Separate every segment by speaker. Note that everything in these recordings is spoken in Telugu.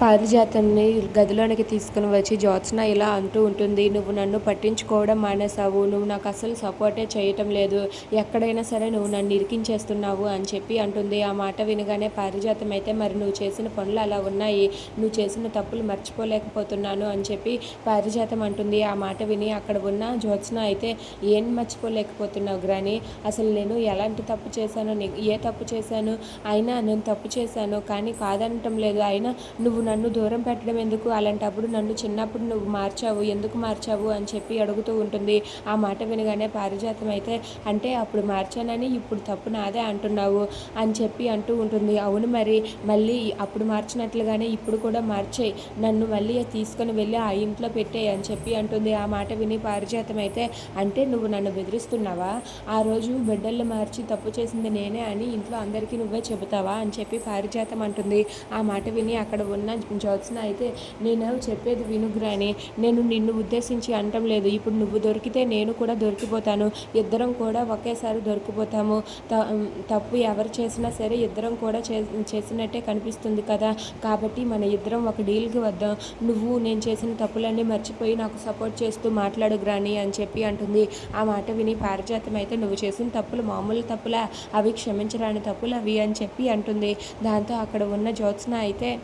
Speaker 1: పారిజాతాన్ని గదిలోనికి తీసుకుని వచ్చి జ్యోత్స్న ఇలా అంటూ ఉంటుంది నువ్వు నన్ను పట్టించుకోవడం మానేసావు నువ్వు నాకు అసలు సపోర్టే చేయటం లేదు ఎక్కడైనా సరే నువ్వు నన్ను ఇరికించేస్తున్నావు అని చెప్పి అంటుంది. ఆ మాట వినగానే పారిజాతం అయితే మరి నువ్వు చేసిన పనులు అలా ఉన్నాయి నువ్వు చేసిన తప్పులు మర్చిపోలేకపోతున్నాను అని చెప్పి పారిజాతం అంటుంది. ఆ మాట విని అక్కడ ఉన్న జ్యోత్స్న అయితే ఏం మర్చిపోలేకపోతున్నావు గ్రాని? అసలు నేను ఎలాంటి తప్పు చేశాను? ఏ తప్పు చేశాను? అయినా నేను తప్పు చేశాను కానీ కాదనటం లేదు. అయినా నువ్వు నన్ను దూరం పెట్టడం ఎందుకు? అలాంటప్పుడు నన్ను చిన్నప్పుడు నువ్వు మార్చావు ఎందుకు మార్చావు అని చెప్పి అడుగుతూ ఉంటుంది. ఆ మాట వినగానే పారిజాతం అయితే అంటే అప్పుడు మార్చానని ఇప్పుడు తప్పు నాదే అంటున్నావు అని చెప్పి అంటూ ఉంటుంది. అవును మరి మళ్ళీ అప్పుడు మార్చినట్లుగానే ఇప్పుడు కూడా మార్చేయి. నన్ను మళ్ళీ తీసుకొని వెళ్ళి ఆ ఇంట్లో పెట్టేయి అని చెప్పి అంటుంది. ఆ మాట విని పారిజాతం అయితే అంటే నువ్వు నన్ను బెదిరిస్తున్నావా? ఆ రోజు బిడ్డలు మార్చి తప్పు చేసింది నేనే అని ఇంట్లో అందరికీ నువ్వే చెబుతావా అని చెప్పి పారిజాతం అంటుంది. ఆ మాట విని అక్కడ ఉన్న జ్యోత్స్న అయితే నేను చెప్పేది వినుగ్రాని నేను నిన్ను ఉద్దేశించి అంటం లేదు. ఇప్పుడు నువ్వు దొరికితే నేను కూడా దొరికిపోతాను. ఇద్దరం కూడా ఒకేసారి దొరికిపోతాము. త- తప్పు ఎవరు చేసినా సరే ఇద్దరం కూడా చే చేసినట్టే కనిపిస్తుంది కదా. కాబట్టి మన ఇద్దరం ఒక డీల్కి వద్దాం. నువ్వు నేను చేసిన తప్పులన్నీ మర్చిపోయి నాకు సపోర్ట్ చేస్తూ మాట్లాడు గ్రాని అని చెప్పి అంటుంది. ఆ మాట విని పారిజాతం అయితే నువ్వు చేసిన తప్పులు మామూలు తప్పులా. అవి క్షమించరాని తప్పులు అవి అని చెప్పి అంటుంది. దాంతో అక్కడ ఉన్న జ్యోత్స్న అయితే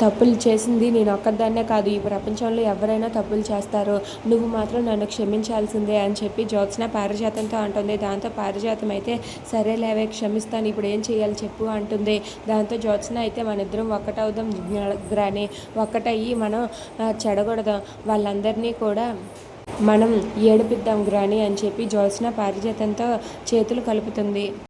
Speaker 1: తప్పులు చేసింది నేను ఒక్కదాన్నే కాదు. ఈ ప్రపంచంలో ఎవరైనా తప్పులు చేస్తారు నువ్వు మాత్రం నన్ను క్షమించాల్సిందే అని చెప్పి జ్యోత్స్న పారిజాతంతో అంటుంది. దాంతో పారిజాతం అయితే సరేలేవే క్షమిస్తాను ఇప్పుడు ఏం చేయాలి చెప్పు అంటుంది. దాంతో జ్యోత్స్న అయితే మన ఇద్దరం ఒక్కటవుదాం. గ్రాని ఒక్కటయ్యి మనం ఆ, చెడగొడదాం. వాళ్ళందరినీ కూడా మనం ఏడిపిద్దాం గ్రాని అని చెప్పి జ్యోత్స్న పారిజాతంతో చేతులు కలుపుతుంది.